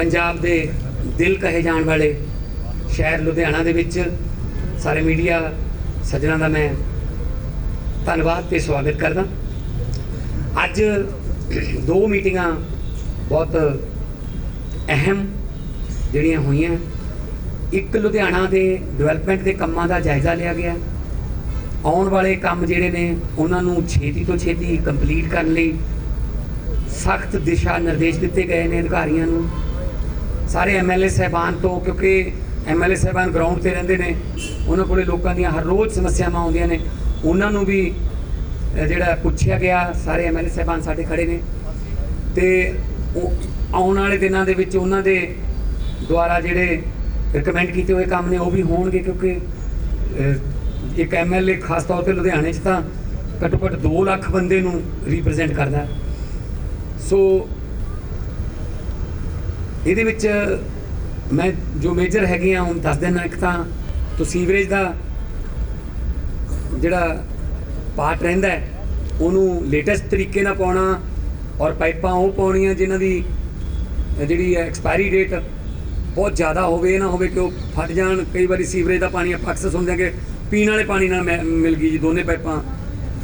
ਪੰਜਾਬ ਦੇ ਦਿਲ ਕਹੇ ਜਾਣ ਵਾਲੇ ਸ਼ਹਿਰ ਲੁਧਿਆਣਾ ਦੇ ਵਿੱਚ ਸਾਰੇ ਮੀਡੀਆ ਸੱਜਣਾ ਦਾ ਮੈਂ ਧੰਨਵਾਦ ਤੇ ਸਵਾਗਤ ਕਰਦਾ। ਅੱਜ ਦੋ ਮੀਟਿੰਗਾਂ ਬਹੁਤ ਅਹਿਮ ਜਿਹੜੀਆਂ ਹੋਈਆਂ। ਇੱਕ ਲੁਧਿਆਣਾ ਦੇ ਡਿਵੈਲਪਮੈਂਟ ਦੇ ਕੰਮਾਂ ਦਾ ਜਾਇਜ਼ਾ ਲਿਆ ਗਿਆ। ਆਉਣ ਵਾਲੇ ਕੰਮ ਜਿਹੜੇ ਨੇ, ਉਹਨਾਂ ਨੂੰ ਛੇਤੀ ਤੋਂ ਛੇਤੀ ਕੰਪਲੀਟ ਕਰਨ ਲਈ ਸਖਤ ਦਿਸ਼ਾ ਨਿਰਦੇਸ਼ ਦਿੱਤੇ ਗਏ ਨੇ ਅਧਿਕਾਰੀਆਂ ਨੂੰ। ਸਾਰੇ ਐਮਐਲਏ ਸਹਿਬਾਨ ਤੋਂ ਕਿਉਂਕਿ ਐਮਐਲਏ ਸਹਿਬਾਨ ਗਰਾਊਂਡ ਤੇ ਰਹਿੰਦੇ ਨੇ ਉਹਨਾਂ ਕੋਲੇ ਲੋਕਾਂ ਦੀਆਂ ਹਰ ਰੋਜ਼ ਸਮੱਸਿਆਵਾਂ ਆਉਂਦੀਆਂ ਨੇ। ਉਹਨਾਂ ਨੂੰ ਵੀ ਜਿਹੜਾ ਪੁੱਛਿਆ ਗਿਆ ਸਾਰੇ ਐਮਐਲਏ ਸਹਿਬਾਨ ਸਾਡੇ ਖੜੇ ਨੇ। ਤੇ ਆਉਣ ਵਾਲੇ ਦਿਨਾਂ ਦੇ ਵਿੱਚ ਉਹਨਾਂ ਦੇ ਦੁਆਰਾ ਜਿਹੜੇ ਰეკਮੈਂਡ ਕੀਤੇ ਹੋਏ ਕੰਮ ਨੇ ਉਹ ਵੀ ਹੋਣਗੇ ਕਿਉਂਕਿ ਅਹ, ਇੱਕ ਐਮਐਲਏ ਖਾਸ ਤੌਰ ਤੇ ਲੁਧਿਆਣੇ 'ਚ ਤਾਂ ਘੱਟੋ ਘੱਟ 2 ਲੱਖ ਬੰਦੇ ਨੂੰ ਰਿਪਰੈਜ਼ੈਂਟ ਕਰਦਾ। ਸੋ ਇਹਦੇ ਵਿੱਚ ਮੈਂ ਜੋ ਮੇਜਰ ਹੈਗੇ ਹੈਗੀਆਂ, ਹੁਣ ਦੱਸ ਦੇਣਾ ਇੱਕ ਤਾਂ ਤੋਂ ਸੀਵਰੇਜ ਦਾ ਜਿਹੜਾ ਪਾਰਟ ਰਹਿੰਦਾ ਉਹਨੂੰ ਲੇਟੈਸਟ ਤਰੀਕੇ ਨਾਲ ਪਾਉਣਾ ਔਰ ਪਾਈਪਾਂ ਉਹ ਪਾਉਣੀਆਂ ਜਿਨ੍ਹਾਂ ਦੀ ਅਹ ਜਿਹੜੀ ਐਕਸਪਾਇਰੀ ਡੇਟ ਬਹੁਤ ਜ਼ਿਆਦਾ ਹੋਵੇ ਨਾ ਹੋਵੇ ਕਿ ਉਹ ਫਟ ਜਾਣ। ਕਈ ਵਾਰੀ ਸੀਵਰੇਜ ਦਾ ਪਾਣੀ ਆਪਾਂ ਅਕਸਰ ਸੁਣਦੇ ਹਾਂ ਕਿ ਪੀਣ ਵਾਲੇ ਪਾਣੀ ਨਾਲ ਮਿ- ਮਿਲ ਗਈ ਜੀ, ਦੋਨੇ ਪਾਈਪਾਂ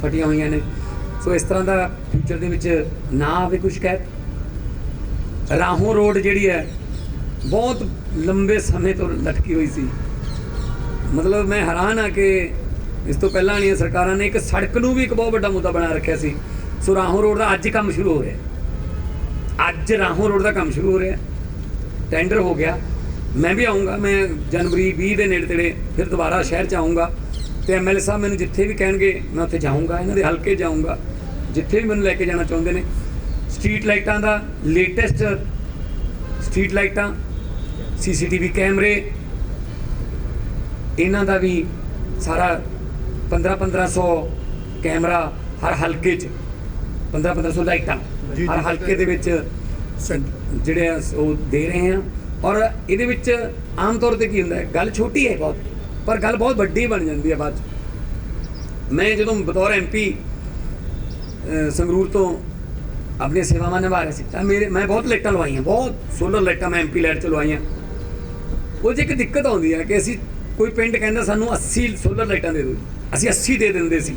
ਫਟੀਆਂ ਹੋਈਆਂ ਨੇ। ਸੋ ਇਸ ਤਰ੍ਹਾਂ ਦਾ ਫਿਊਚਰ ਦੇ ਵਿੱਚ ਨਾ ਆਵੇ ਕੋਈ ਸ਼ਿਕਾਇਤ ਰਾਹੋਂ ਰੋਡ ਜਿਹੜੀ ਹੈ, ਬਹੁਤ ਲੰਬੇ ਸਮੇਂ ਤੋਂ ਲਟਕੀ ਹੋਈ ਸੀ। ਮਤਲਬ ਮੈਂ ਹੈਰਾਨ ਆ ਕਿ ਇਸ ਤੋਂ ਪਹਿਲਾਂ ਵਾਲੀਆਂ ਸਰਕਾਰਾਂ ਨੇ ਇੱਕ ਸੜਕ ਨੂੰ ਵੀ ਇੱਕ ਬਹੁਤ ਵੱਡਾ ਮੁੱਦਾ ਬਣਾ ਰੱਖਿਆ ਸੀ। ਸੋ ਰਾਹੋਂ ਰੋਡ ਦਾ ਅੱਜ ਕੰਮ ਸ਼ੁਰੂ ਹੋ ਰਿਹਾ ਅੱਜ ਰਾਹੋਂ ਰੋਡ ਦਾ ਕੰਮ ਸ਼ੁਰੂ ਹੋ ਰਿਹਾ ਟੈਂਡਰ ਹੋ ਗਿਆ। ਮੈਂ ਵੀ ਆਉਂਗਾ ਮੈਂ ਜਨਵਰੀ 20 ਦੇ ਨੇੜੇ ਤੇੜੇ ਫਿਰ ਦੁਬਾਰਾ ਸ਼ਹਿਰ ਚ ਆਉਂਗਾ ਤੇ ਐਮਐਲਏ ਸਾਹਿਬ ਮੈਨੂੰ ਜਿੱਥੇ ਵੀ ਕਹਿਣਗੇ ਮੈਂ ਉੱਥੇ ਜਾਊਂਗਾ, ਇਹਨਾਂ ਦੇ ਹਲਕੇ ਜਾਊਂਗਾ, ਜਿੱਥੇ ਵੀ ਮੈਨੂੰ ਲੈ ਕੇ ਜਾਣਾ ਚਾਹੁੰਦੇ ਨੇ। ਸਟਰੀਟ ਲਾਈਟਾਂ ਦਾ ਲੇਟੈਸਟ ਸਟਰੀਟ ਲਾਈਟਾਂ ਸੀਸੀਟੀਵੀ ਕੈਮਰੇ ਇਹਨਾਂ ਦਾ ਵੀ ਸਾਰਾ 15 1500 ਕੈਮਰਾ ਹਰ ਹਲਕੇ 'ਚ 15 1500 ਲਾਈਟਾਂ ਹਰ। ਹਲਕੇ ਦੇ ਵਿੱਚ ਜਿਹੜੇ ਆ ਉਹ ਦੇ ਰਹੇ ਆ ਔਰ ਇਹਦੇ ਵਿੱਚ ਆਮ ਤੌਰ ਤੇ ਕੀ ਹੁੰਦਾ ਹੈ ਗੱਲ ਛੋਟੀ ਹੈ ਬਹੁਤ ਪਰ ਗੱਲ ਬਹੁਤ ਵੱਡੀ ਬਣ ਜਾਂਦੀ ਹੈ ਬਾਅਦ ਮੈਂ ਜਦੋਂ ਬਤੌਰ ਐਮਪੀ ਸੰਗਰੂਰ ਤੋਂ ਆਪਣੀਆਂ ਸੇਵਾਵਾਂ ਨਿਭਾ ਰਹੇ ਸੀ। ਤਾਂ ਮੇਰੇ ਮੈਂ ਬਹੁਤ ਲਾਈਟਾਂ ਲਵਾਈਆਂ, ਬਹੁਤ ਸੋਲਰ ਲਾਈਟਾਂ ਮੈਂ ਐਮਪੀ ਲਾਈਟ ਚ ਲਵਾਈਆਂ। ਉਹ 'ਚ ਇੱਕ ਦਿੱਕਤ ਆਉਂਦੀ ਹੈ ਕਿ ਅਸੀਂ ਕੋਈ ਪਿੰਡ ਕਹਿੰਦਾ ਸਾਨੂੰ 80 ਸੋਲਰ ਲਾਈਟਾਂ ਦੇ ਦਿਓ ਅਸੀਂ 80 ਦੇ ਦਿੰਦੇ ਸੀ।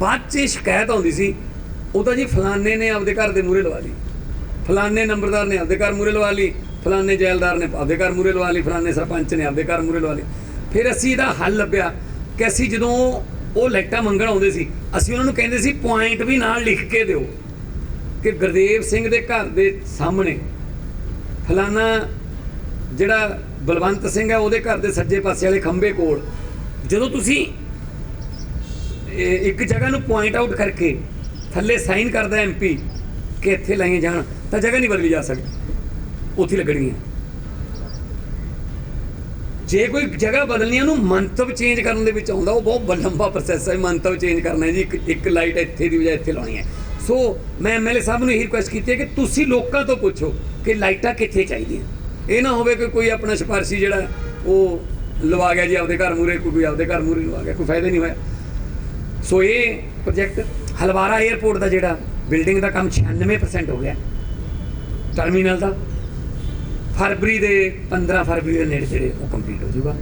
ਬਾਅਦ 'ਚ ਇਹ ਸ਼ਿਕਾਇਤ ਆਉਂਦੀ ਸੀ, ਉਹ ਤਾਂ ਜੀ ਫਲਾਣੇ ਨੇ ਆਪਦੇ ਘਰ ਦੇ ਮੂਹਰੇ ਲਵਾ ਲਈ। ਫਲਾਣੇ ਨੰਬਰਦਾਰ ਨੇ ਆਪਦੇ ਘਰ ਮੂਹਰੇ ਲਵਾ ਲਈ, ਫਲਾਣੇ ਜੈਲਦਾਰ ਨੇ ਆਪਦੇ ਘਰ ਮੂਹਰੇ ਲਵਾ ਲਈ, ਫਲਾਣੇ ਸਰਪੰਚ ਨੇ ਆਪਦੇ ਘਰ ਮੂਹਰੇ ਲਵਾ ਲਈ। ਫਿਰ ਅਸੀਂ ਇਹਦਾ ਹੱਲ ਲੱਭਿਆ ਕਿ ਅਸੀਂ ਜਦੋਂ ਉਹ ਲਾਈਟਾਂ ਮੰਗਣ ਆਉਂਦੇ ਸੀ, ਅਸੀਂ ਉਹਨਾਂ ਨੂੰ ਕਹਿੰਦੇ ਸੀ ਪੁਆਇੰਟ ਵੀ ਨਾਲ ਲਿਖ ਕੇ ਦਿਓ। ਕਿ ਗੁਰਦੇਵ ਸਿੰਘ ਦੇ ਘਰ ਦੇ ਸਾਹਮਣੇ ਫਲਾਣਾ ਜਿਹੜਾ ਬਲਵੰਤ ਸਿੰਘ ਹੈ ਉਹਦੇ ਘਰ ਦੇ ਸੱਜੇ ਪਾਸੇ ਵਾਲੇ ਖੰਬੇ ਕੋਲ ਜਦੋਂ ਤੁਸੀਂ ਇੱਕ ਜਗ੍ਹਾ ਨੂੰ ਪੁਆਇੰਟ ਆਊਟ ਕਰਕੇ ਥੱਲੇ ਸਾਈਨ ਕਰਦਾ ਐਮਪੀ ਕਿ ਇੱਥੇ ਲਾਈਆਂ ਜਾਣ ਤਾਂ ਜਗ੍ਹਾ ਨਹੀਂ ਬਦਲੀ ਜਾ ਸਕਦੀ। ਉੱਥੇ ਲੱਗਣਗੀਆਂ। ਜੇ ਕੋਈ ਜਗ੍ਹਾ ਬਦਲਣੀ ਹੈ, ਉਹਨੂੰ ਮੰਤਵ ਚੇਂਜ ਕਰਨ ਦੇ ਵਿੱਚ ਆਉਂਦਾ ਉਹ ਬਹੁਤ ਲੰਬਾ ਪ੍ਰੋਸੈਸ ਹੈ। ਮੰਤਵ ਚੇਂਜ ਕਰਨਾ ਜੀ ਇੱਕ ਇੱਕ ਲਾਈਟ ਇੱਥੇ ਦੀ ਬਜਾਏ ਇੱਥੇ ਲਾਉਣੀ ਹੈ। ਸੋ ਮੈਂ ਐਮਐਲਏ ਸਾਹਿਬ ਨੂੰ ਇਹ ਰਿਕੁਐਸਟ ਕੀਤੀ ਹੈ ਕਿ ਤੁਸੀਂ ਲੋਕਾਂ ਤੋਂ ਪੁੱਛੋ ਕਿ ਲਾਈਟਾਂ ਕਿੱਥੇ ਚਾਹੀਦੀਆਂ। ਇਹ ਨਾ ਹੋਵੇ ਕਿ ਕੋਈ ਆਪਣਾ ਸਿਫਾਰਸ਼ੀ ਜਿਹੜਾ ਉਹ ਲਵਾ ਗਿਆ ਜੀ ਆਪਦੇ ਘਰ ਮੂਰੇ ਕੋਈ ਆਪਦੇ ਘਰ ਮੂਰੇ ਲਵਾ ਗਿਆ, ਕੋਈ ਫਾਇਦਾ ਨਹੀਂ ਹੋਇਆ। ਸੋ ਇਹ ਪ੍ਰੋਜੈਕਟ ਹਲਵਾਰਾ 에ਅਰਪੋਰਟ ਦਾ ਜਿਹੜਾ ਬਿਲਡਿੰਗ ਦਾ ਕੰਮ 96% ਹੋ ਗਿਆ। ਟਰਮੀਨਲ ਦਾ। ਫਰਵਰੀ ਦੇ 15 ਫਰਵਰੀ ਦੇ ਨੇੜੇ ਜਿਹੜੇ ਉਹ ਕੰਪਲੀਟ ਹੋ ਜਾਊਗਾ।